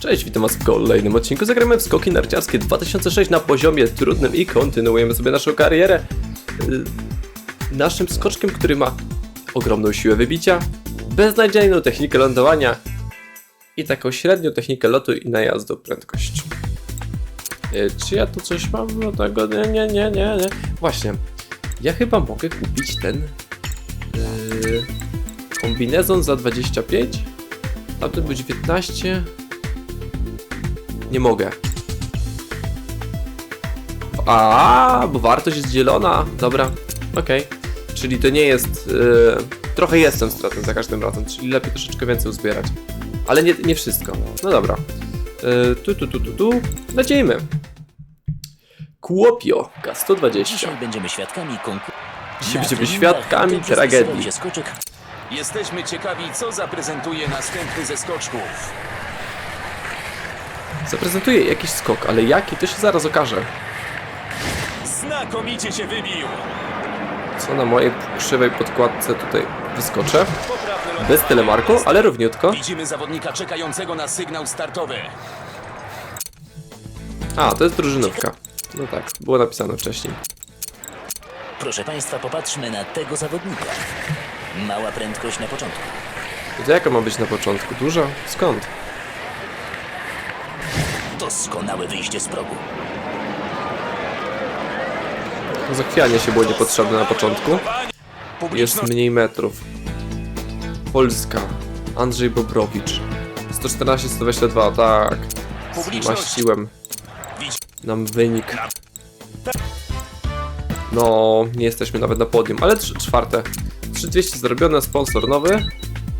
Cześć, witam was w kolejnym odcinku. Zagramy w skoki narciarskie 2006 na poziomie trudnym i kontynuujemy sobie naszą karierę. Yy, Naszym skoczkiem, który ma ogromną siłę wybicia, beznadziejną technikę lądowania i taką średnią technikę lotu i najazdu prędkość. Yy, Czy ja tu coś mam do tego? Nie, nie, nie, nie, nie. Właśnie, ja chyba mogę kupić ten yy, kombinezon za 25, tamten był 19, nie mogę. A, bo wartość jest dzielona. Dobra, okej. Czyli to nie jest. Yy, trochę jestem stratą za każdym razem, czyli lepiej troszeczkę więcej uzbierać. Ale nie, nie wszystko. No dobra. Yy, tu, tu, tu, tu, tu. Lecimy. Kłopio, K120. Dzisiaj będziemy świadkami konkursu. Dzisiaj będziemy świadkami tragedii. Jesteśmy ciekawi, co zaprezentuje następny ze skoczków. Zaprezentuję jakiś skok, ale jaki to się zaraz okaże. Znakomicie się wybił! Co na mojej krzywej podkładce tutaj wyskoczę. Bez telemarku, ale równiutko. Widzimy zawodnika czekającego na sygnał startowy. A, to jest drużynówka. No tak, było napisane wcześniej. Proszę Państwa, popatrzmy na tego zawodnika. Mała prędkość na początku. To jaka ma być na początku? Duża? Skąd? Doskonałe wyjście z progu. Zachwianie się było niepotrzebne na początku. Jest mniej metrów. Polska. Andrzej Bobrowicz. 114-122, tak. Publiczność. Maściłem nam wynik. No, nie jesteśmy nawet na podium, ale trz- czwarte. 3200 zrobione, sponsor nowy.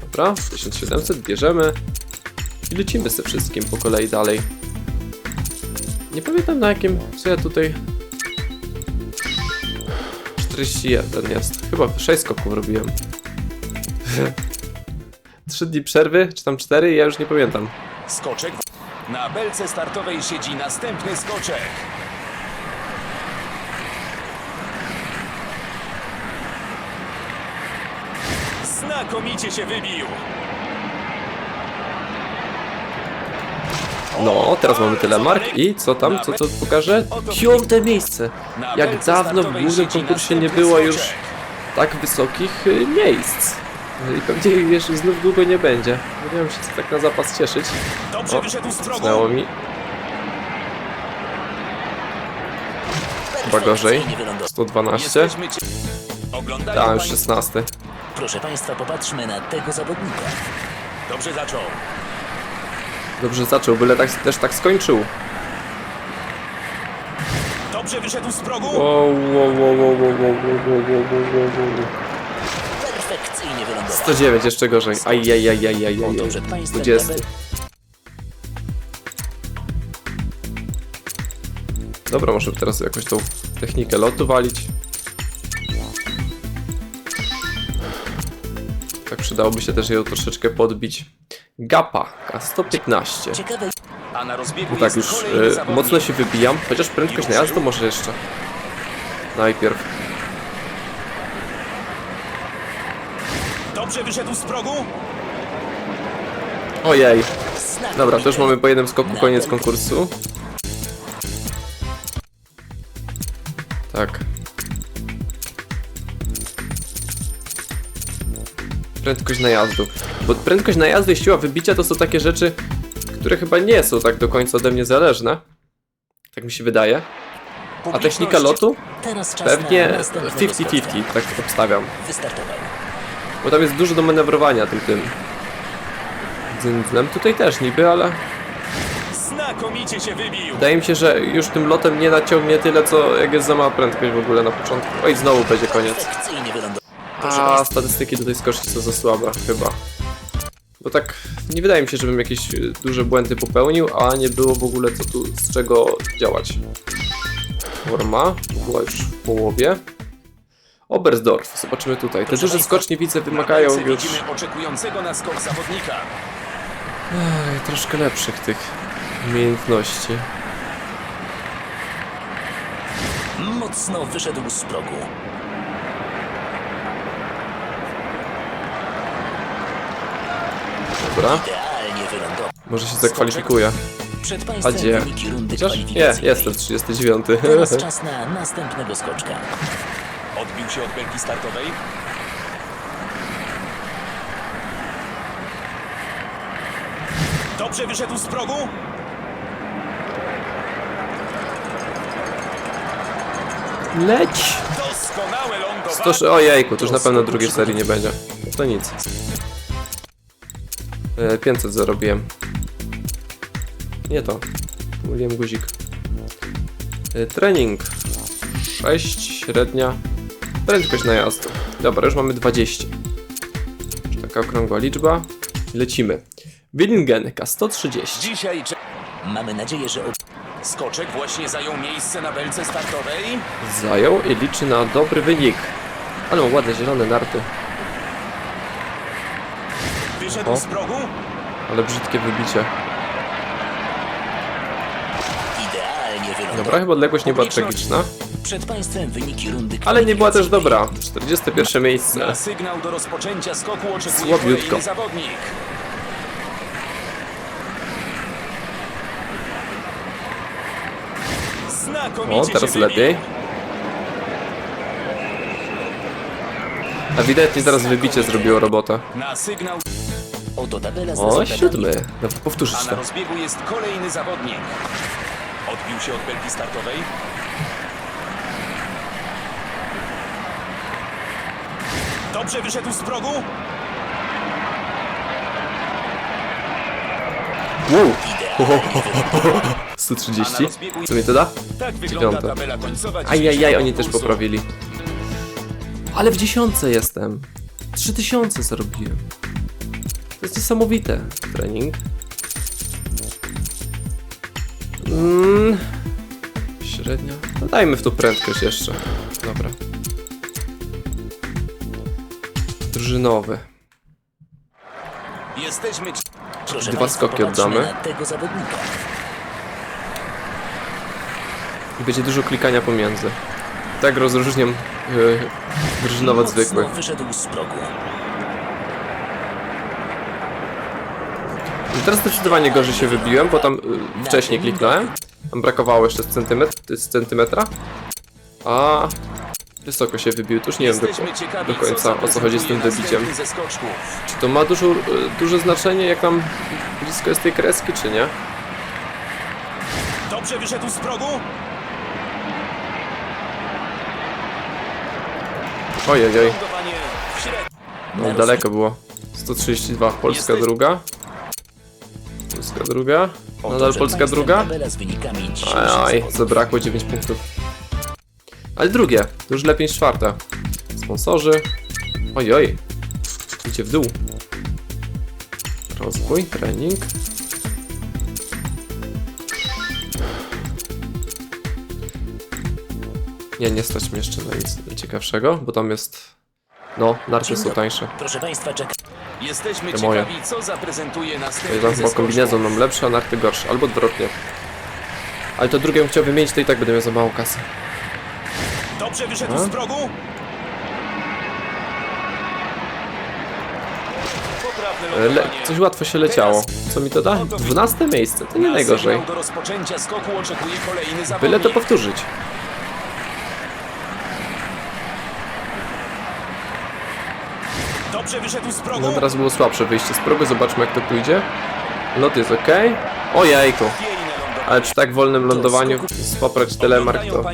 Dobra, 1700 bierzemy. I lecimy ze wszystkim po kolei dalej. Nie pamiętam na jakim, co ja tutaj... 41 jest. Chyba 6 skoków robiłem. 3 dni przerwy, czy tam 4, ja już nie pamiętam. Skoczek. Na belce startowej siedzi następny skoczek. Znakomicie się wybił! No, teraz mamy telemark i co tam, co to pokaże? Piąte miejsce! Jak dawno w głównym konkursie nie było już tak wysokich y, miejsc. No I pewnie jeszcze znów długo nie będzie. Wiem się co tak na zapas cieszyć. Dobrze wyszedł z mi. Chyba gorzej. Perfekcyjnie wylądował. 112. Jesteśmy cie... Oglądają Tak, już państwo- 16. Proszę Państwa, popatrzmy na tego zawodnika. Dobrze zaczął. Dobrze zaczął, byle tak, też tak skończył. Dobrze wyszedł z progu. Wow, wow, wow, wow, wow, wow, wow, wow, wow, wow. Perfekcyjnie wylądował. 109, jeszcze gorzej. Ajajajajajaj. Oto przed Państwem 20. tabel- Dobra, może teraz jakoś tą technikę lotu walić. Tak przydałoby się też ją troszeczkę podbić. Gapa, K115. Ciekawe, A na rozbiegu No tak, już zawodnik. mocno się wybijam, chociaż prędkość najazdu może jeszcze. Najpierw. Dobrze wyszedł z progu. Ojej. Dobra, to już mamy po jednym skoku koniec konkursu. Prędkość najazdu. Bo prędkość najazdu i siła wybicia to są takie rzeczy, które chyba nie są tak do końca ode mnie zależne. Tak mi się wydaje. A technika lotu? Teraz czas Pewnie na następnego 50-50, skoczka. tak obstawiam. Bo tam jest dużo do manewrowania tym tym. Dzyndzlem tutaj też niby, ale Znakomicie się wybił. Wydaje mi się, że już tym lotem nie naciągnie tyle, co jak jest za mała prędkość w ogóle na początku. Oj, znowu będzie koniec. A, statystyki tutaj skoczni są za słabe, chyba. Bo tak, nie wydaje mi się, żebym jakieś y, duże błędy popełnił, a nie było w ogóle co tu, z czego działać. Forma, była już w połowie. Oberstdorf, zobaczymy tutaj. Te duże skocznie widzę wymagają już oczekującego na skok zawodnika. Ej, troszkę lepszych tych umiejętności. mocno wyszedł z progu. Dobra. Może się zakwalifikuje. Przed A gdzie? Chociaż nie, jestem 39. Teraz czas na następnego skoczka. Odbił się od belki startowej. Dobrze wyszedł z progu. Leć! Doskonałe lądowanie. 100, ojejku, to już na pewno drugiej serii nie będzie. To nic. E, 500 zarobiłem. Nie to. Mówiłem guzik. E, Trening. 6, średnia. Prędkość najazdu. Dobra, już mamy 20. Czy taka okrągła liczba. Lecimy. Willingen K130. Dzisiaj Mamy nadzieję, że skoczek właśnie zajął miejsce na belce startowej. Zajął i liczy na dobry wynik. Ale ładne zielone narty. Wyszedł O. z progu. Ale brzydkie wybicie. idealnie wylądował. Dobra, chyba odległość nie była tragiczna. Przed Państwem wyniki rundy Ale nie była też dobra. 41 miejsce. Na sygnał do rozpoczęcia skoku oczekuje Słabiutko. kolejny zawodnik. Znakomicie O, się teraz wybił. lepiej. Ewidentnie teraz wybicie zrobiło robotę. Na sygnał, Oto tabela z O, rezultatami. siódmy. Dobra, powtórzyć a na to. rozbiegu jest kolejny zawodnik. Odbił się od belki startowej. Dobrze wyszedł z progu. Wow. Idealnie wylądował. 130. Co mi to da? Tak wygląda Dziewiąte. tabela końcowa Ajajaj, dzisiejszego oni też konkursu. poprawili. Ale w dziesiątce jestem. 3000 zarobiłem. To jest niesamowite. Trening. Mm, średnia. No dajmy w tą prędkość jeszcze. Dobra. Drużynowy. Jesteśmy Proszę Dwa Państwa, skoki popatrzmy oddamy. na tego zawodnika. I będzie dużo klikania pomiędzy. Tak rozróżniam yy, drużynowe od Mocno zwykłych. wyszedł z progu. Teraz zdecydowanie gorzej się wybiłem, bo tam y, wcześniej kliknąłem. Tam brakowało jeszcze z, centymetr, z centymetra. A wysoko się wybił. Tu już nie wiem do, do końca o co chodzi z tym wybiciem. Czy to ma dużo, y, duże znaczenie, jak tam blisko jest tej kreski, czy nie? Dobrze wyszedł z progu. Ojej, oj. No, daleko było. 132, Polska druga. Polska druga. Nadal Polska druga. Aj, zabrakło 9 punktów. Ale drugie, to już lepiej niż czwarte. Sponsorzy. Ojoj. Idzie w dół. Rozwój, trening. Nie, nie stać mnie jeszcze na nic ciekawszego, bo tam jest... No, narty są tańsze. Proszę Państwa. Jesteśmy Te moje. ciekawi, co zaprezentuje następny tam ze chyba skoczków. kombinezon mam lepszy, a narty gorsze, albo odwrotnie. Ale to drugie bym chciał wymienić, to i tak będę miał za mało kasy. Dobrze wyszedł A? z progu. Poprawne E, Le lądowanie. coś łatwo się leciało. Co mi to da? 12 miejsce, to nie Na najgorzej. sygnał do rozpoczęcia skoku oczekuje kolejny zawodnik. Byle to powtórzyć. Dobrze wyszedł z progu. No teraz było słabsze wyjście z progu, zobaczmy jak to pójdzie. Lot jest ok. Piękne lądowanie. Ale przy tak wolnym lądowaniu spoprać telemark to...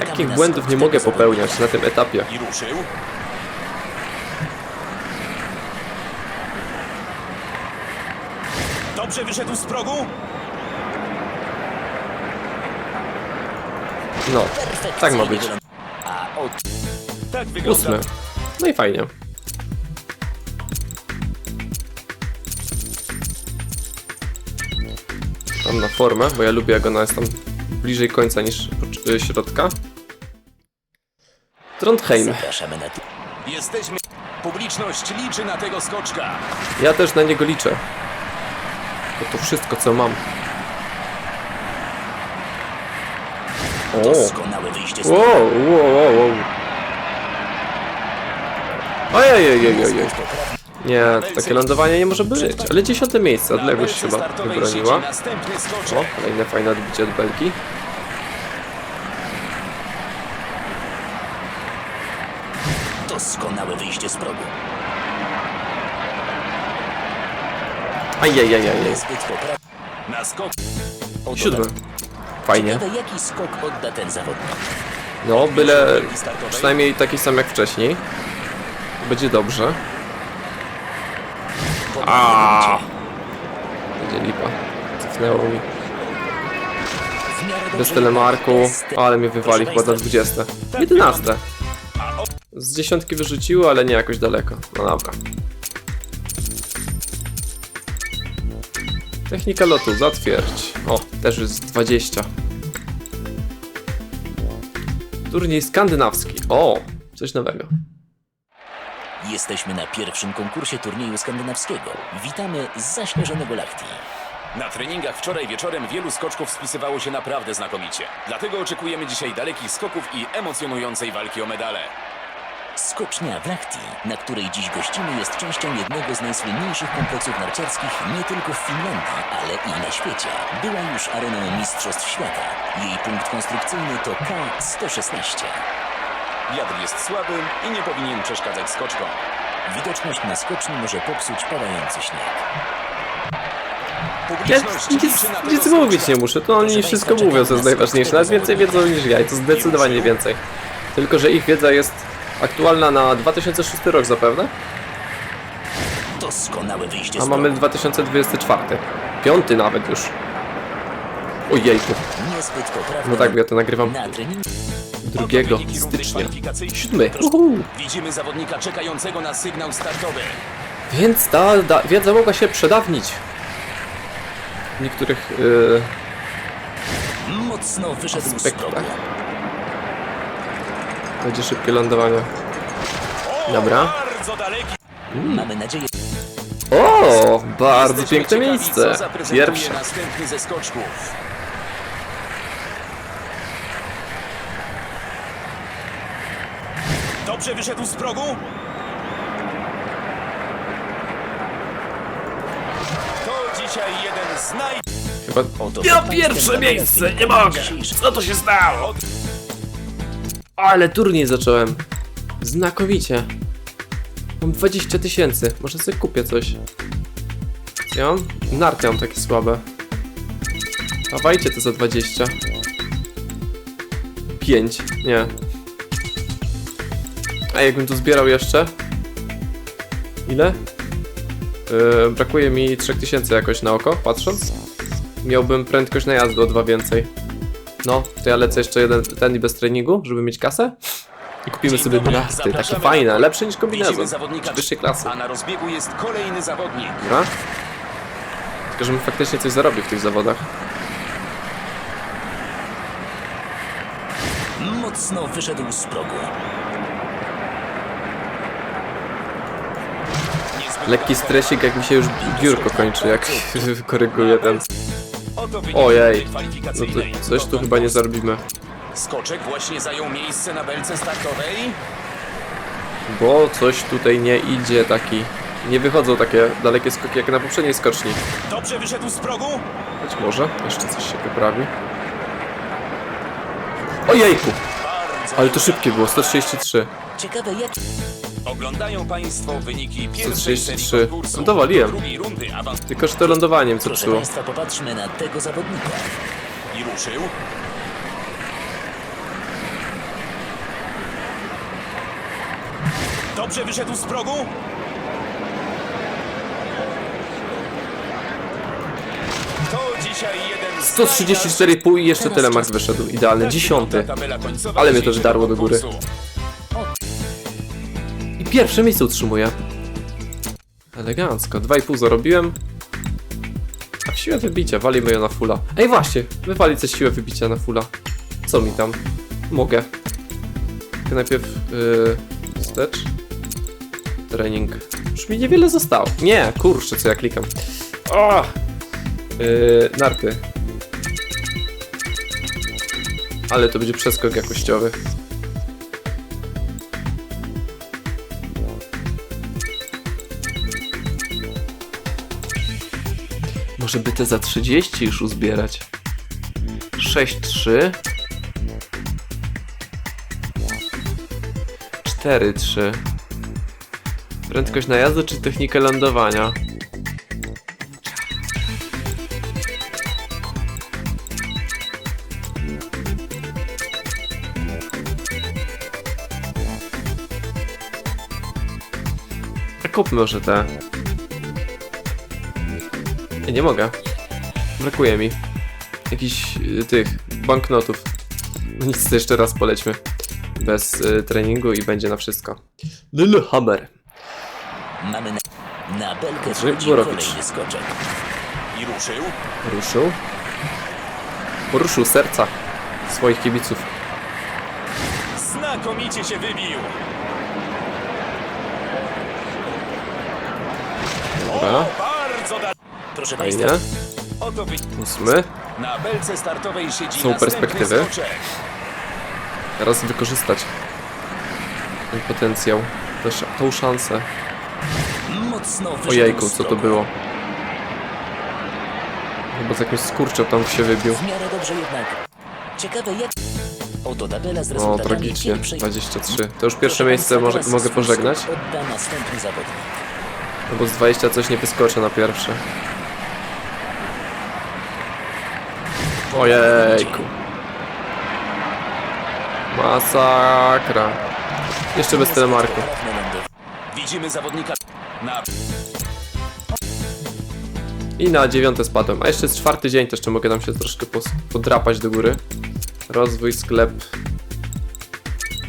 Takich błędów nie mogę popełniać na tym etapie. Dobrze wyszedł z progu. No, tak ma być. Tak. Ósmy. No i fajnie. Tam na formę, bo ja lubię jak ona jest tam bliżej końca niż y, środka. Trondheim. Jesteśmy. Publiczność liczy na tego skoczka. Ja też na niego liczę. To to wszystko co mam. O! Wyjście z Wow, wow, wow, wow. Ojej, ojej, ojej. Nie, takie lądowanie nie może być. Ale dziesiąte miejsce, odległość chyba wybroniła. O, kolejne fajne odbicie od belki. Doskonałe wyjście z progu. Ajajajaj. Niezbyt poprawny. Na skok. Siódmy. Fajnie. Jaki skok odda ten zawodnik. No, byle przynajmniej taki sam jak wcześniej. Będzie dobrze. A. Będzie lipa. Cofnęło mi. Bez telemarku, ale mnie wywali chyba na 20. 11. Z dziesiątki wyrzuciło, ale nie jakoś daleko. No dobra. Technika lotu, zatwierdź. O, też jest 20. Turniej skandynawski. O, coś nowego. Jesteśmy na pierwszym konkursie turnieju skandynawskiego. Witamy z zaśnieżonego Lahti. Na treningach wczoraj wieczorem wielu skoczków spisywało się naprawdę znakomicie. Dlatego oczekujemy dzisiaj dalekich skoków i emocjonującej walki o medale. Skocznia w Lahti, na której dziś gościmy, jest częścią jednego z najsłynniejszych kompleksów narciarskich nie tylko w Finlandii, ale i na świecie. Była już areną Mistrzostw Świata. Jej punkt konstrukcyjny to K116. Wiatr jest słaby i nie powinien przeszkadzać skoczkom. Widoczność na skoczni może popsuć padający śnieg. Ja nic, nic mówić nie muszę, to oni wszystko mówią, co jest najważniejsze. Nawet więcej wiedzą niż ja i to zdecydowanie więcej. Tylko, że ich wiedza jest aktualna na 2006 rok zapewne, Doskonałe wyjście a mamy progu. 2024. Piąty nawet już. Ojejku, no tak, ja to nagrywam 2 Oto wyniki rundy stycznia. kwalifikacyjnej. 7. Uhu. Widzimy zawodnika czekającego na sygnał startowy. Więc ta da, wiedza mogła się przedawnić. W niektórych yy, mocno wyszedł z Aspektach. będzie szybkie lądowanie. Dobra. Bardzo daleki. Mamy nadzieję, O, bardzo Jesteśmy piękne ciekawi, miejsce. Zaprezentuje Pierwsze. następny ze skoczków. Dobrze wyszedł z progu. To dzisiaj jeden z naj... Chyba oto Ja pierwsze miejsce, nie mogę! Co to się stało? Ale turniej zacząłem. Znakomicie. Mam 20 tysięcy. Może sobie kupię coś. Co ja mam? Narty mam takie słabe. Dawajcie to za 20. 5. Nie. A jakbym tu zbierał jeszcze? Ile? Yy, brakuje mi 3000 jakoś na oko, patrząc. Miałbym prędkość najazdu o dwa więcej. No, to ja lecę jeszcze jeden ten i bez treningu, żeby mieć kasę. I kupimy Dzień sobie dobry, brachty, takie zapraszamy fajne, lepsze niż Widzimy kombinezon. zawodnika Wyższej klasy. A na rozbiegu jest kolejny zawodnik. Dobra? Tylko, żebym faktycznie coś zarobił w tych zawodach. Mocno wyszedł z progu. Lekki stresik, jak mi się już biurko kończy, jak koryguję ten... Ojej, no to coś tu chyba nie zarobimy. Skoczek właśnie zajął miejsce na belce startowej. Bo coś tutaj nie idzie taki... Nie wychodzą takie dalekie skoki jak na poprzedniej skoczni. Dobrze wyszedł z progu. Być może jeszcze coś się poprawi. Ojejku! Ale to szybkie było, 133. Ciekawe jak Oglądają Państwo wyniki pierwszej serii 133. konkursu. No dowaliłem. Drugiej rundy awans Tylko, że to lądowanie mi co Proszę psuło. Państwa, popatrzmy na tego zawodnika. i ruszył. Dobrze wyszedł z progu. To dzisiaj jeden z 134,5 i jeszcze telemark wyszedł. Idealny, dziesiąty. Ale mnie dzisiejszego wydarło do góry. I pierwsze miejsce utrzymuję. Elegancko, 2,5 zarobiłem. A siłę wybicia, walimy ją na fulla. Ej właśnie, wywalić coś siłę wybicia na fulla. Co mi tam? Mogę. Tylko najpierw yy, wstecz. Trening. Już mi niewiele zostało. Nie, kurczę, co ja klikam. O! Yy, narty. Ale to będzie przeskok jakościowy. Może by te za 30 już uzbierać. 6-3. 4-3. Prędkość najazdu czy technikę lądowania? Kupmy może te. Nie, nie mogę. Brakuje mi. Jakichś y, tych banknotów. No nic, to jeszcze raz polećmy. Bez y, treningu i będzie na wszystko. Lillehammer. Mamy na, na belkę Andrzej wchodzi Borowicz. kolejny skoczek. I ruszył. Ruszył. Poruszył serca swoich kibiców. Znakomicie się wybił. Dobra. O, bardzo da... Proszę Fajnie. Ósmy. Są perspektywy. Teraz wykorzystać ten potencjał, sz- tą szansę. Ojejku, co to było? Chyba z jakimś skurczem tam się wybił. O, tragicznie. pierwszej... 23. To już pierwsze miejsce może, mogę pożegnać? skok Odda następny zawodnik. No bo z 20 coś nie wyskoczę na pierwsze. Ojejku. Masakra. Jeszcze bez telemarku. Widzimy zawodnika na... I na dziewiąte spadłem. A jeszcze jest czwarty dzień, to jeszcze mogę tam się troszkę podrapać do góry. Rozwój, sklep.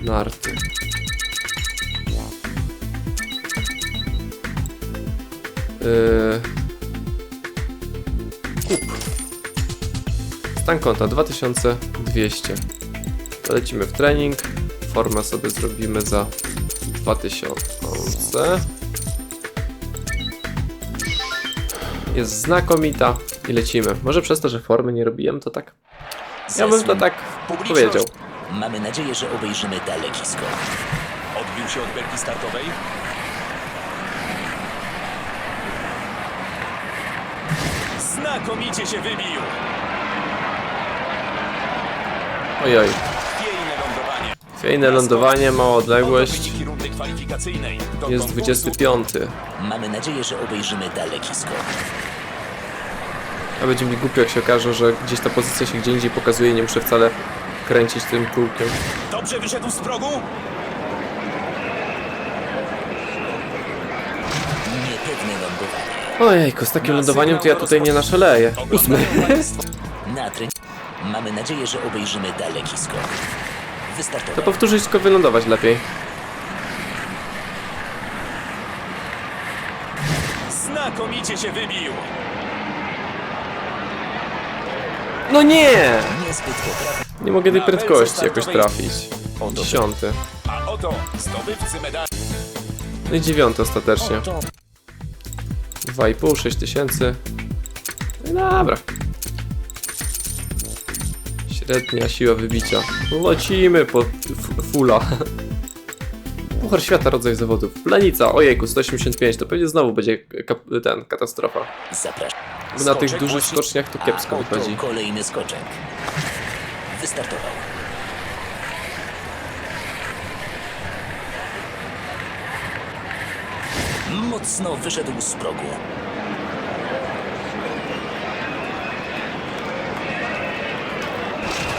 Narty. Kup. Stan konta 2200. To Lecimy w trening. Formę sobie zrobimy za 2000. Jest znakomita i lecimy. Może przez to, że formy nie robiłem, to tak. Ja bym to tak powiedział. Mamy nadzieję, że obejrzymy daleki skok. Odbił się od belki startowej. Znakomicie się wybił. Ojoj. Piękne lądowanie. Fajne lądowanie, mała odległość. wyniki rundy kwalifikacyjnej. Do Jest konkursu 25. Mamy nadzieję, że obejrzymy daleki skok. A będzie mi głupio, jak się okaże, że gdzieś ta pozycja się gdzie indziej pokazuje i nie muszę wcale kręcić tym kółkiem. Dobrze wyszedł z progu. Niepewne lądowanie. Ojejku, z takim lądowaniem to ja tutaj nie naszaleję. Ósmy. Na. Mamy nadzieję, że obejrzymy daleki skok. To Wystartował. powtórzyć, tylko wylądować lepiej. Znakomicie się wybił. No nie! Niezbyt. Nie mogę tej prędkości jakoś trafić. Dziesiąty. A oto zdobywcy medalu. No i dziewiąty ostatecznie. Oto 2,5, 6 tysięcy. No dobra. Średnia siła wybicia. Lecimy po fula. Puchar świata, rodzaj zawodów. Planica, ojejku, 185, to pewnie znowu będzie ten, katastrofa. zapraszam. Bo na tych dużych skoczniach to kiepsko wychodzi. kolejny skoczek. Wystartował. Mocno wyszedł z progu.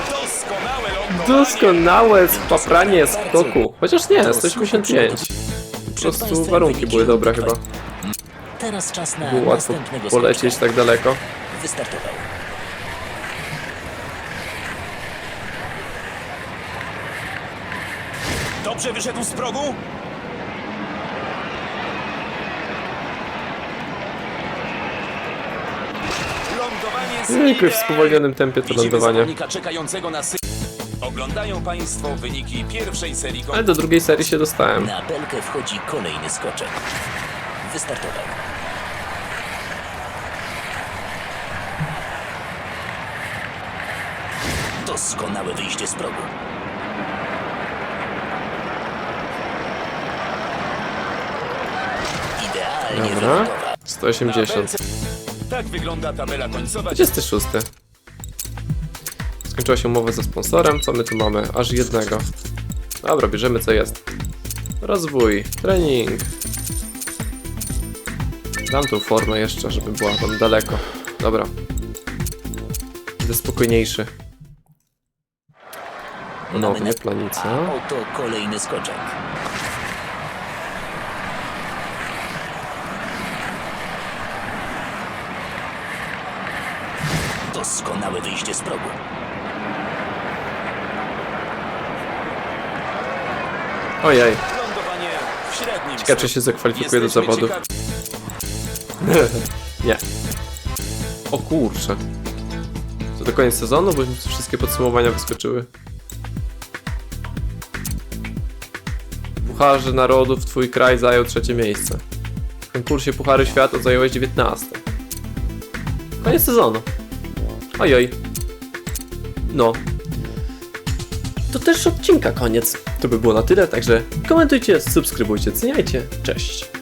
Doskonałe. Doskonałe spapranie skoku. Chociaż nie, 185. Po prostu warunki były dobre chyba. Teraz czas na Było łatwo następnego polecieć skoczka. tak daleko. Wystartował. Dobrze wyszedł z progu. Lądowanie Zwykły w spowolnionym tempie to lądowanie. czekającego na sy... Oglądają Państwo wyniki pierwszej serii Ale do drugiej serii się dostałem. Na belkę wchodzi kolejny skoczek. Wystartował. Doskonałe wyjście z progu. Idealnie Dobra. wylądował. Na 180. Tak wygląda tabela końcowa. 26. Skończyła się umowa ze sponsorem. Co my tu mamy? Aż jednego. Dobra, bierzemy co jest. Rozwój, trening. Dam tą formę jeszcze, żeby była tam daleko. Dobra. Będę spokojniejszy. Ponownie A planica. oto kolejny skoczek. Doskonałe wyjście z progu. Ojej, Lądowanie w średnim ciekawe czy stylu. się zakwalifikuje do Jesteśmy zawodów. ciekawi- Nie. O kurczę. To do koniec sezonu, bo mi tu wszystkie podsumowania wyskoczyły. Pucharze Narodów, twój kraj zajął trzecie miejsce. W konkursie Puchary Świata zająłeś 19. Koniec sezonu. Ojoj. No. To też odcinka koniec. To by było na tyle, także komentujcie, subskrybujcie, ceniajcie. Cześć.